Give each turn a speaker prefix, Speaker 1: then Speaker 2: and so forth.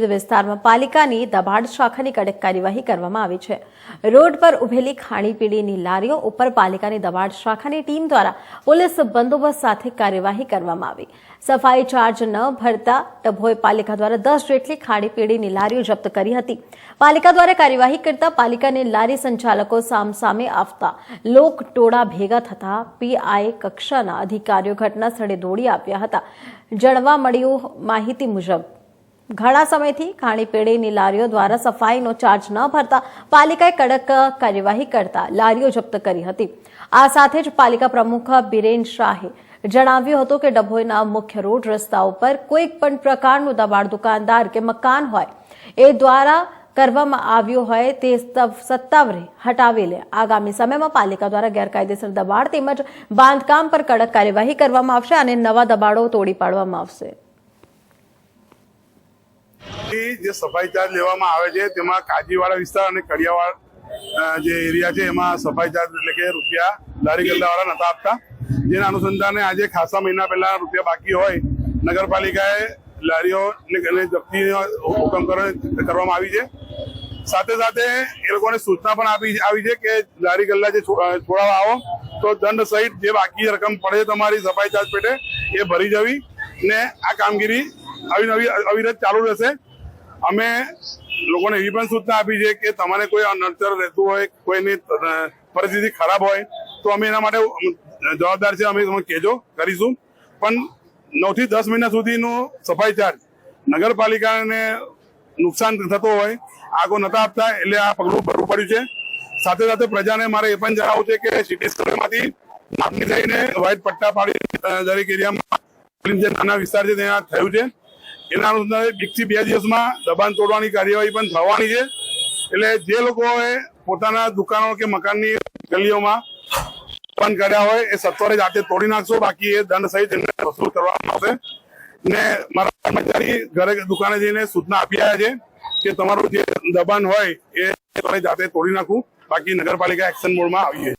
Speaker 1: વિસ્તારમાં પાલિકાની દબાણ શાખાની કડક કાર્યવાહી કરવામાં આવી છે. રોડ પર ઉભેલી ખાણીપીણીની લારીઓ ઉપર પાલિકાની દબાણ શાખાની ટીમ દ્વારા પોલીસ બંદોબસ્ત સાથે કાર્યવાહી કરવામાં આવી. સફાઈ ચાર્જ ન ભરતા ડભોઈ પાલિકા દ્વારા દસ જેટલી ખાણીપીણીની લારીઓ જપ્ત કરી હતી. પાલિકા દ્વારા કાર્યવાહી કરતા પાલિકાની લારી સંચાલકો સામસામે આવતા લોક ટોળા ભેગા થતા પીઆઈ કક્ષાના અધિકારીઓ ઘટના સ્થળે દોડી આવ્યા હતા. જાણવા મળ્યું માહિતી મુજબ ઘણા સમયથી ખાણીપીણીની લારીઓ દ્વારા સફાઈનો ચાર્જ ન ભરતા પાલિકાએ કડક કાર્યવાહી કરતા લારીઓ જપ્ત કરી હતી. આ સાથે જ પાલિકા પ્રમુખ બિરેન શાહે જણાવ્યું હતું કે ડભોઈના મુખ્ય રોડ રસ્તા ઉપર કોઈ પણ પ્રકારનું દબાણ, દુકાનદાર કે મકાન હોય, એ દ્વારા કરવામાં આવ્યું હોય તે સત્તાવરે હટાવી લે. આગામી સમયમાં પાલિકા દ્વારા ગેરકાયદેસર દબાણ તેમજ બાંધકામ પર કડક કાર્યવાહી કરવામાં આવશે અને નવા દબાણો તોડી પાડવામાં આવશે.
Speaker 2: થી જે સફાઈ ચાર્જ લેવામાં આવે છે, તેમાં કાજીવાડા વિસ્તાર અને કડિયાવાડ જે એરિયા છે, એમાં સફાઈ ચાર્જ એટલે કે રૂપિયા લારી ગલ્લાવાળા નતા આપતા. જેના અનુસંધાને આજે ખાસા મહિના પહેલા રૂપિયા બાકી હોય, નગરપાલિકાએ લારીઓ જપ્તી હુકમ કરો- કરવામાં આવી છે. સાથે સાથે એ લોકોને સૂચના પણ આપી, આવી છે કે લારી ગલ્લા જે છોડાવવા આવો, તો દંડ સહિત જે બાકી રકમ પડે તમારી સફાઈ ચાર્જ પેટે, એ ભરી જવી ને આ કામગીરી અવિરત ચાલુ રહેશે. અમે લોકોને એવી પણ સૂચના આપી છે કે તમારે કોઈ નડતર રહેતું હોય, કોઈની પરિસ્થિતિ ખરાબ હોય, તો અમે એના માટે જવાબદાર છે, અમે તમે કહેજો, કરીશું. પણ નવથી દસ મહિના સુધીનો સફાઈ ચાર્જ નગરપાલિકાને નુકસાન થતું હોય, આગો નતા આપતા, એટલે આ પગલું ભરવું પડ્યું છે. સાથે સાથે પ્રજાને મારે એ પણ જણાવવું છે કે સિટી સ્કૂલમાંથી માપણી થઈને વ્હાઇટ પટ્ટા પાડી દરેક એરિયામાં જે નાના વિસ્તાર છે, ત્યાં થયું છે. એના અનુસંધાને બીકથી બે દિવસમાં દબાણ તોડવાની કાર્યવાહી પણ થવાની છે. એટલે જે લોકોએ પોતાના દુકાનો કે મકાનની ગલીઓમાં બંધ કર્યા હોય, એ સત્વરે જાતે તોડી નાખશો. બાકી એ દંડ સહિત એમને વસૂલ કરવામાં આવશે. ને મારા કર્મચારી ઘરે દુકાને જઈને સૂચના આપી આવ્યા છે કે તમારું જે દબાણ હોય, એ જાતે તોડી નાખવું બાકી નગરપાલિકા એક્શન મોડમાં આવીએ.